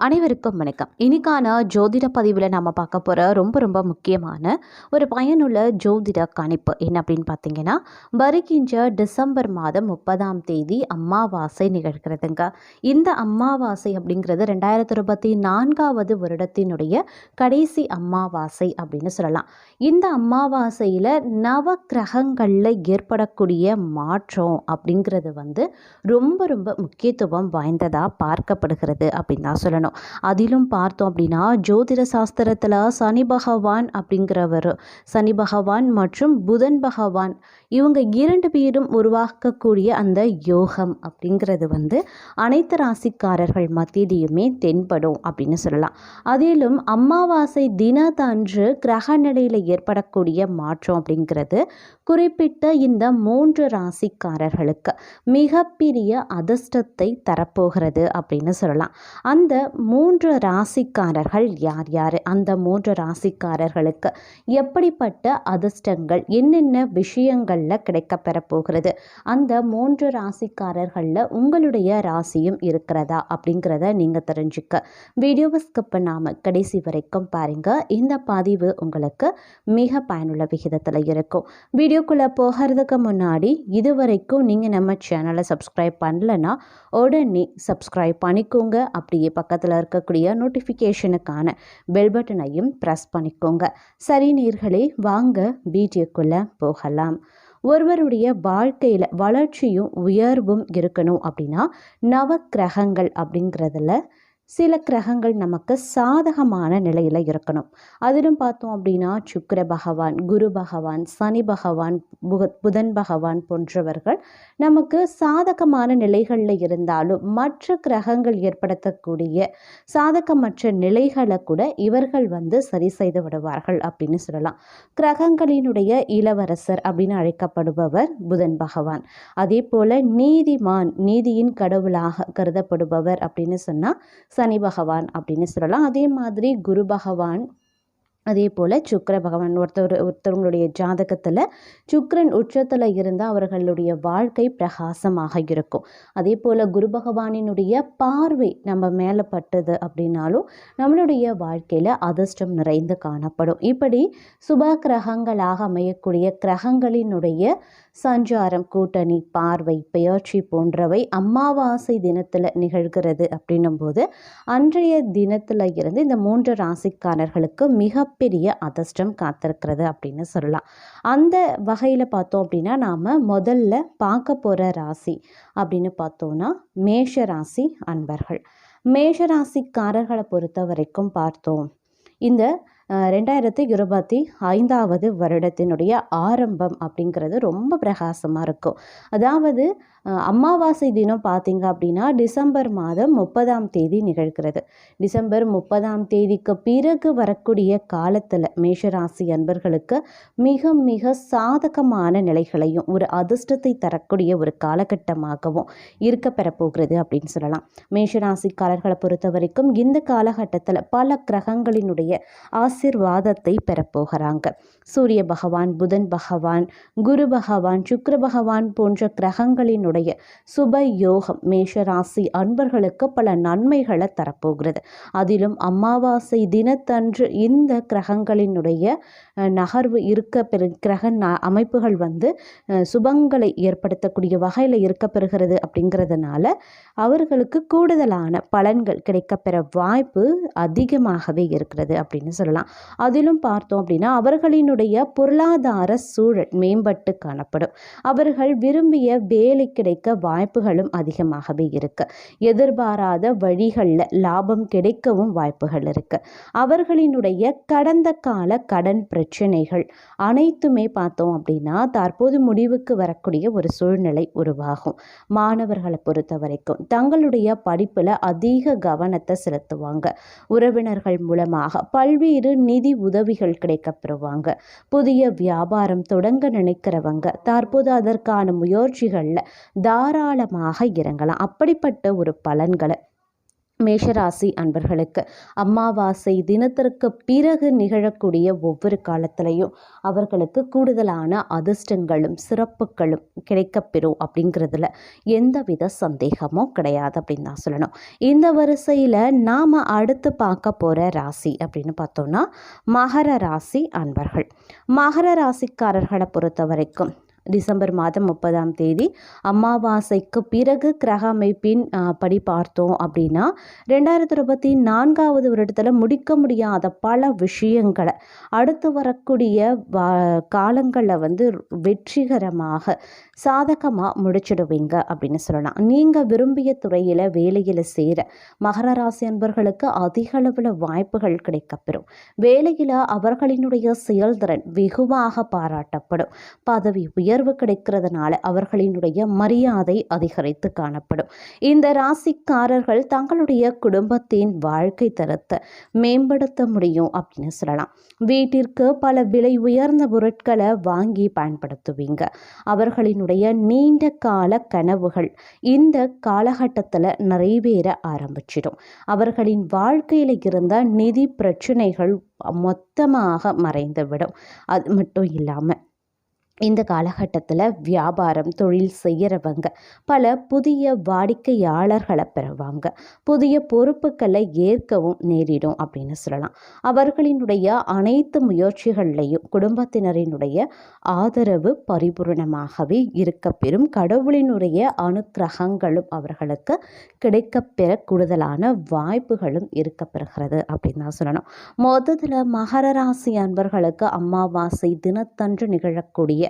அனைவருக்கும் வணக்கம். இன்னைக்கான ஜோதிட பதிவில் நம்ம பார்க்க போகிற ரொம்ப ரொம்ப முக்கியமான ஒரு பயனுள்ள ஜோதிட கணிப்பு என்ன அப்படின்னு பார்த்தீங்கன்னா வருகின்ற டிசம்பர் மாதம் முப்பதாம் தேதி அமாவாசை நிகழ்கிறதுங்க. இந்த அமாவாசை அப்படிங்கிறது ரெண்டாயிரத்தி இருபத்தி நான்காவது வருடத்தினுடைய கடைசி அம்மாவாசை அப்படின்னு சொல்லலாம். இந்த அமாவாசையில் நவ கிரகங்களில் ஏற்படக்கூடிய மாற்றம் அப்படிங்கிறது வந்து ரொம்ப ரொம்ப முக்கியத்துவம் வாய்ந்ததாக பார்க்கப்படுகிறது அப்படின்னு தான் சொல்லணும். அதிலும் பார்த்தோம் அப்படின்னா ஜோதிட சாஸ்திரத்தில் சனி பகவான் அப்படிங்கிறவர். சனி பகவான் மற்றும் புதன் பகவான். இவங்க இரண்டு பேரும் உருவாக்கக்கூடிய அந்த யோகம் அப்படிங்கிறது வந்து அனைத்து ராசிக்காரர்கள் மத்தியிலையுமே தென்படும் அப்படின்னு சொல்லலாம். அதிலும் அமாவாசை தினத்தன்று கிரக நிலையில் ஏற்படக்கூடிய மாற்றம் அப்படிங்கிறது குறிப்பிட்ட இந்த மூன்று ராசிக்காரர்களுக்கு மிகப்பெரிய அதிர்ஷ்டத்தை தரப்போகிறது அப்படின்னு சொல்லலாம். அந்த மூன்று ராசிக்காரர்கள் யார் யார்? அந்த மூன்று ராசிக்காரர்களுக்கு எப்படிப்பட்ட அதிர்ஷ்டங்கள் என்னென்ன விஷயங்களில் கிடைக்கப்பெற போகிறது? அந்த மூன்று ராசிக்காரர்களில் உங்களுடைய ராசியும் இருக்கிறதா அப்படிங்கிறத நீங்கள் தெரிஞ்சுக்க. வீடியோவை ஸ்கிப் பண்ணாமல் கடைசி வரைக்கும் பாருங்கள் இந்த பதிவு உங்களுக்கு மிக பயனுள்ள விகிதத்தில் இருக்கும். வீடியோக்குள்ளே போகிறதுக்கு முன்னாடி இது வரைக்கும் நீங்கள் நம்ம சேனலை சப்ஸ்கிரைப் பண்ணலன்னா உடனே சப்ஸ்கிரைப் பண்ணிக்கோங்க. அப்படியே பக்கத்தில் இருக்கக்கூடிய நோட்டிஃபிகேஷனுக்கான பெல் பட்டனையும் ப்ரெஸ் பண்ணிக்கோங்க. சரி நீர்களே வாங்க வீடியோக்குள்ளே போகலாம். ஒருவருடைய வாழ்க்கையில் வளர்ச்சியும் உயர்வும் இருக்கணும் அப்படின்னா நவ கிரகங்கள் அப்படிங்கிறதுல சில கிரகங்கள் நமக்கு சாதகமான நிலையில் இருக்கணும். அதிலும் பார்த்தோம் அப்படின்னா சுக்கர பகவான் குரு பகவான் சனி பகவான் புதன் பகவான் போன்றவர்கள் நமக்கு சாதகமான நிலைகளில் இருந்தாலும் மற்ற கிரகங்கள் ஏற்படுத்தக்கூடிய சாதகமற்ற நிலைகளை கூட இவர்கள் வந்து சரி செய்து விடுவார்கள் அப்படின்னு சொல்லலாம். கிரகங்களினுடைய இளவரசர் அப்படின்னு அழைக்கப்படுபவர் புதன் பகவான். அதே போல் நீதிமான் நீதியின் கடவுளாக கருதப்படுபவர் அப்படின்னு சொன்னால் சனி பகவான் அப்படின்னு சொல்லலாம். அதே மாதிரி குரு பகவான் அதே போல் சுக்கர பகவான் ஒருத்தர் ஒருத்தவங்களுடைய ஜாதகத்தில் சுக்கரன் உச்சத்தில் இருந்தால் அவர்களுடைய வாழ்க்கை பிரகாசமாக இருக்கும். அதே போல் குரு பகவானினுடைய பார்வை நம்ம மேலே பட்டது அப்படின்னாலும் நம்மளுடைய வாழ்க்கையில் அதிர்ஷ்டம் நிறைந்து காணப்படும். இப்படி சுப கிரகங்களாக அமையக்கூடிய கிரகங்களினுடைய சஞ்சாரம் கூட்டணி பார்வை பெயர்ச்சி போன்றவை அமாவாசை தினத்தில் நிகழ்கிறது அப்படின்னும் போது அன்றைய தினத்தில் இருந்து இந்த மூன்று ராசிக்காரர்களுக்கு மிக மிகப்பெரிய அதிர்ஷ்டம் காத்திருக்கிறது அப்படின்னு சொல்லலாம். அந்த வகையில் பார்த்தோம் அப்படின்னா நாம் முதல்ல பார்க்க போகிற ராசி அப்படின்னு பார்த்தோன்னா மேஷ ராசி அன்பர்கள். மேஷ ராசிக்காரர்களை பொறுத்த வரைக்கும் பார்த்தோம். இந்த ரெண்டாயிரத்தி இருபத்தி ஐந்தாவது வருடத்தினுடைய ஆரம்பம் அப்படிங்கிறது ரொம்ப பிரகாசமாக இருக்கும். அதாவது அமாவாசை தினம் பார்த்தீங்க அப்படின்னா டிசம்பர் மாதம் முப்பதாம் தேதி நிகழ்கிறது. டிசம்பர் முப்பதாம் தேதிக்கு பிறகு வரக்கூடிய காலத்தில் மேஷராசி அன்பர்களுக்கு மிக மிக சாதகமான நிலைகளையும் ஒரு அதிர்ஷ்டத்தை தரக்கூடிய ஒரு காலகட்டமாகவும் இருக்க பெறப்போகிறது அப்படின்னு சொல்லலாம். மேஷராசிக்காரர்களை பொறுத்த வரைக்கும் இந்த காலகட்டத்தில் பல கிரகங்களினுடைய ஆசிர்வாதத்தை பெறப்போகிறாங்க. சூரிய பகவான் புதன் பகவான் குரு பகவான் சுக்கர பகவான் போன்ற கிரகங்களினுடைய சுப யோகம் மேஷராசி அன்பர்களுக்கு பல நன்மைகளை தரப்போகிறது. அதிலும் அமாவாசை தினத்தன்று இந்த கிரகங்களினுடைய நகர்வு இருக்க பெரு கிரக அமைப்புகள் வந்து சுபங்களை ஏற்படுத்தக்கூடிய வகையில் இருக்க பெறுகிறது அப்படிங்கிறதுனால அவர்களுக்கு கூடுதலான பலன்கள் கிடைக்கப்பெற வாய்ப்பு அதிகமாகவே இருக்கிறது அப்படின்னு சொல்லலாம். அதிலும் பார்த்தோம் அப்படின்னா அவர்களினுடைய பொருளாதார சூழல் மேம்பட்டு காணப்படும். அவர்கள் விரும்பிய வேலை கிடைக்க வாய்ப்புகளும் அதிகமாகவே இருக்கு. எதிர்பாராத வழிகளில் லாபம் கிடைக்கவும் வாய்ப்புகள் இருக்கு. அவர்களினுடைய கடந்த கால கடன் பிரச்சனைகள் அனைத்துமே பார்த்தோம் அப்படின்னா தற்போது முடிவுக்கு வரக்கூடிய ஒரு சூழ்நிலை உருவாகும். மாணவர்களை பொறுத்த வரைக்கும் தங்களுடைய படிப்பில் அதிக கவனத்தை செலுத்துவாங்க. உறவினர்கள் மூலமாக பல்வேறு நிதி உதவிகள் கிடைக்கப்பெறுவாங்க. புதிய வியாபாரம் தொடங்க நினைக்கிறவங்க தற்போது அதற்கான முயற்சிகளில் தாராளமாக இறங்கலாம். அப்படிப்பட்ட ஒரு பலன்களை மேஷராசி அன்பர்களுக்கு அமாவாசை தினத்திற்கு பிறகு நிகழக்கூடிய ஒவ்வொரு காலத்திலையும் அவர்களுக்கு கூடுதலான அதிர்ஷ்டங்களும் சிறப்புகளும் கிடைக்கப்பெறும் அப்படிங்கிறதுல எந்தவித சந்தேகமும் கிடையாது அப்படின்னு தான் சொல்லணும். இந்த வரிசையில் நாம் அடுத்து பார்க்க போகிற ராசி அப்படின்னு பார்த்தோம்னா மகர ராசி அன்பர்கள். மகர ராசிக்காரர்களை பொறுத்த வரைக்கும் டிசம்பர் மாதம் முப்பதாம் தேதி அமாவாசைக்கு பிறகு கிரக அமைப்பின் படி பார்த்தோம் அப்படின்னா ரெண்டாயிரத்தி இருபத்தி நான்காவது வருடத்தில் முடிக்க முடியாத பல விஷயங்களை அடுத்து வரக்கூடிய காலங்களில் வந்து வெற்றிகரமாக சாதகமாக முடிச்சிடுவீங்க அப்படின்னு சொல்லலாம். நீங்கள் விரும்பிய துறையில் வேலையில் சேர மகர ராசி அன்பர்களுக்கு அதிக அளவில் வாய்ப்புகள் கிடைக்கப்பெறும். வேலையில் அவர்களினுடைய செயல்திறன் வெகுவாக பாராட்டப்படும். பதவி உயர் உயர்வு கிடைக்கிறதுனால அவர்களினுடைய மரியாதை அதிகரித்து காணப்படும். இந்த ராசிக்காரர்கள் தங்களுடைய குடும்பத்தின் வாழ்க்கை தரத்தை மேம்படுத்த முடியும் அப்படின்னு சொல்லலாம். வீட்டிற்கு பல விலை உயர்ந்த பொருட்களை வாங்கி பயன்படுத்துவீங்க. அவர்களினுடைய நீண்ட கால கனவுகள் இந்த காலகட்டத்தில் நிறைவேற ஆரம்பிச்சிடும். அவர்களின் வாழ்க்கையில் இருந்த நிதி பிரச்சனைகள் மொத்தமாக மறைந்துவிடும். அது மட்டும் இல்லாமல் இந்த காலகட்டத்தில் வியாபாரம் தொழில் செய்கிறவங்க பல புதிய வாடிக்கையாளர்களை பெறுவாங்க. புதிய பொறுப்புகளை ஏற்கவும் நேரிடும் அப்படின்னு சொல்லலாம். அவர்களினுடைய அனைத்து முயற்சிகள்லையும் குடும்பத்தினரினுடைய ஆதரவு பரிபூர்ணமாகவே இருக்க பெறும். கடவுளினுடைய அனுக்கிரகங்களும் அவர்களுக்கு கிடைக்கப்பெற கூடுதலான வாய்ப்புகளும் இருக்கப்பெறுகிறது அப்படின்னு தான் சொல்லணும். மொத்தத்தில் மகர ராசி அன்பர்களுக்கு அமாவாசை தினத்தன்று நிகழக்கூடிய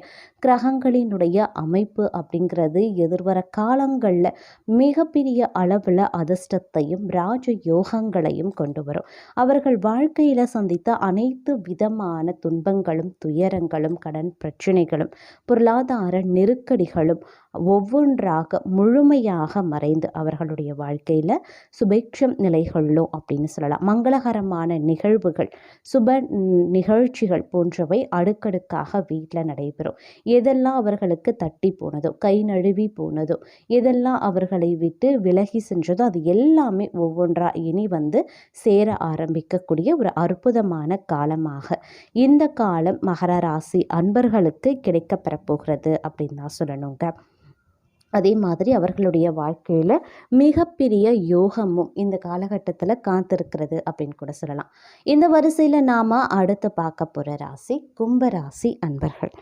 கிரகங்களினுடைய அமைப்பு அப்படிங்கிறது எதிர்வர காலங்களில் மிகப்பெரிய அளவில் அதிர்ஷ்டத்தையும் ராஜ யோகங்களையும் கொண்டு வரும். அவர்கள் வாழ்க்கையில் சந்தித்த அனைத்து விதமான துன்பங்களும் துயரங்களும் கடன் பிரச்சனைகளும் பொருளாதார நெருக்கடிகளும் ஒவ்வொன்றாக முழுமையாக மறைந்து அவர்களுடைய வாழ்க்கையில் சுபேட்சம் நிலைகளும் அப்படின்னு சொல்லலாம். மங்களகரமான நிகழ்வுகள் சுப நிகழ்ச்சிகள் போன்றவை அடுக்கடுக்காக வீட்டில் நடைபெறும். எதெல்லாம் அவர்களுக்கு தட்டி போனதோ கை நழுவி போனதோ எதெல்லாம் அவர்களை விட்டு விலகி சென்றதோ அது எல்லாமே ஒவ்வொன்றா இனி வந்து சேர ஆரம்பிக்கக்கூடிய ஒரு அற்புதமான காலமாக இந்த காலம் மகர ராசி அன்பர்களுக்கு கிடைக்கப்பெறப்போகிறது அப்படின்னு தான் சொல்லணுங்க. அதே மாதிரி அவர்களுடைய வாழ்க்கையில் மிகப்பெரிய யோகமும் இந்த காலகட்டத்தில் காத்திருக்கிறது அப்படின்னு கூட சொல்லலாம். இந்த வரிசையில் நாம் அடுத்து பார்க்க போகிற ராசி கும்பராசி அன்பர்கள்.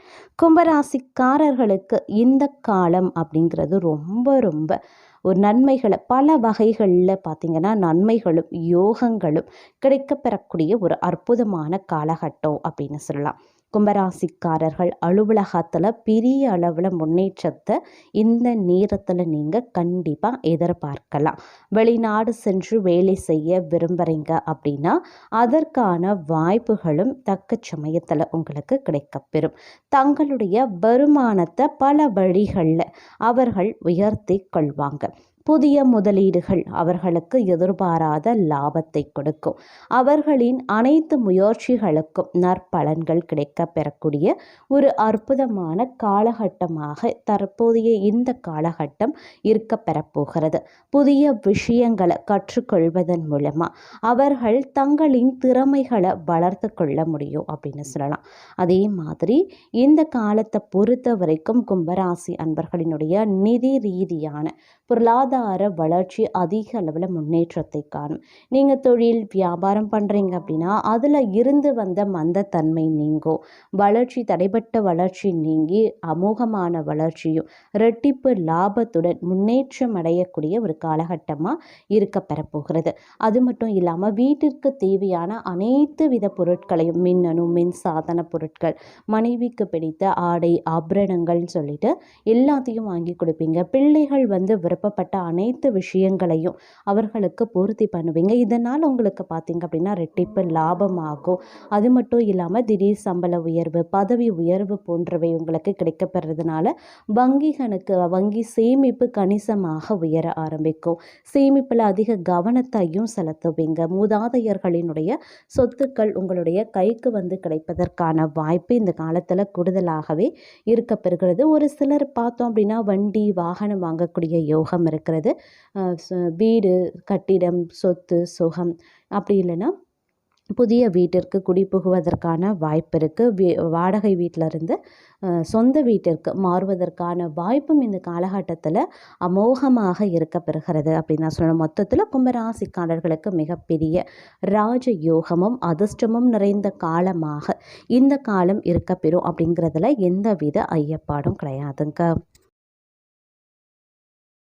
கும்பராசிக்காரர்களுக்கு இந்த காலம் அப்படிங்கிறது ரொம்ப ரொம்ப ஒரு நன்மைகளை பல வகைகளில் பார்த்திங்கன்னா நன்மைகளும் யோகங்களும் கிடைக்கப்பெறக்கூடிய ஒரு அற்புதமான காலகட்டம் அப்படின்னு சொல்லலாம். கும்பராசிக்காரர்கள் அலுவலகத்தில் பெரிய அளவில் முன்னேற்றத்தை இந்த நேரத்தில் நீங்கள் கண்டிப்பாக எதிர்பார்க்கலாம். வெளிநாடு சென்று வேலை செய்ய விரும்புகிறீங்க அப்படின்னா அதற்கான வாய்ப்புகளும் தக்க சமயத்தில் உங்களுக்கு கிடைக்கப்பெறும் தங்களுடைய வருமானத்தை பல வழிகளில் அவர்கள் உயர்த்தி கொள்வாங்க. புதிய முதலீடுகள் அவர்களுக்கு எதிர்பாராத லாபத்தை கொடுக்கும். அவர்களின் அனைத்து முயற்சிகளுக்கும் நற்பலன்கள் கிடைக்க பெறக்கூடிய ஒரு அற்புதமான காலகட்டமாக தற்போதைய இந்த காலகட்டம் இருக்க பெறப்போகிறது. புதிய விஷயங்களை கற்றுக்கொள்வதன் மூலமாக அவர்கள் தங்களின் திறமைகளை வளர்த்து கொள்ள முடியும் அப்படின்னு சொல்லலாம். அதே மாதிரி இந்த காலத்தை பொறுத்த வரைக்கும் கும்பராசி அன்பர்களினுடைய நிதி ரீதியான பொருளாதார வளர்ச்சி அதிக அளவில் முன்னேற்றத்தை காணும். நீங்கள் தொழில் வியாபாரம் பண்ணுறீங்க அப்படின்னா அதில் இருந்து வந்த மந்தத்தன்மை நீங்கும். வளர்ச்சி தடைப்பட்ட வளர்ச்சி நீங்கி அமோகமான வளர்ச்சியும் ரெட்டிப்பு லாபத்துடன் முன்னேற்றம் அடையக்கூடிய ஒரு காலகட்டமாக இருக்க பெறப்போகிறது. அது மட்டும் இல்லாமல் வீட்டிற்கு தேவையான அனைத்து வித பொருட்களையும் மின்னணு மின் சாதன பொருட்கள் மனைவிக்கு பிடித்த ஆடை ஆபரணங்கள்னு சொல்லிட்டு எல்லாத்தையும் வாங்கி கொடுப்பீங்க. பிள்ளைகள் வந்து விருப்பப்பட்ட அனைத்து விஷயங்களையும் அவர்களுக்கு பூர்த்தி பண்ணுவீங்க. இதனால் உங்களுக்கு பார்த்திங்க அப்படின்னா ரெட்டிப்பு லாபமாகும். அது மட்டும் இல்லாமல் திடீர் சம்பள உயர்வு பதவி உயர்வு போன்றவை உங்களுக்கு கிடைக்கப்பெறதுனால வங்கிகளுக்கு வங்கி சேமிப்பு கணிசமாக உயர ஆரம்பிக்கும். சேமிப்பில் அதிக கவனத்தையும் செலுத்துவீங்க. மூதாதையர்களினுடைய சொத்துக்கள் உங்களுடைய கைக்கு வந்து கிடைப்பதற்கான வாய்ப்பு இந்த காலத்தில் கூடுதலாகவே இருக்கப்பெறுகிறது. ஒரு சிலர் பார்த்தோம் அப்படின்னா வண்டி வாகனம் வாங்கக்கூடிய யோகம் இருக்கிறது இருக்கிறது. வீடு கட்டிடம் சொத்து சுகம் அப்படி இல்லைன்னா புதிய வீட்டிற்கு குடிபுகுவதற்கான வாய்ப்பு இருக்குது வீ வாடகை வீட்டிலருந்து சொந்த வீட்டிற்கு மாறுவதற்கான வாய்ப்பும் இந்த காலகட்டத்தில் அமோகமாக இருக்க பெறுகிறது அப்படின்னு நான் சொல்லணும் மொத்தத்தில் கும்பராசிக்காரர்களுக்கு மிகப்பெரிய ராஜ யோகமும் அதிர்ஷ்டமும் நிறைந்த காலமாக இந்த காலம் இருக்க பெறும் அப்படிங்கிறதுல எந்தவித ஐயப்பாடும் கிடையாதுங்க.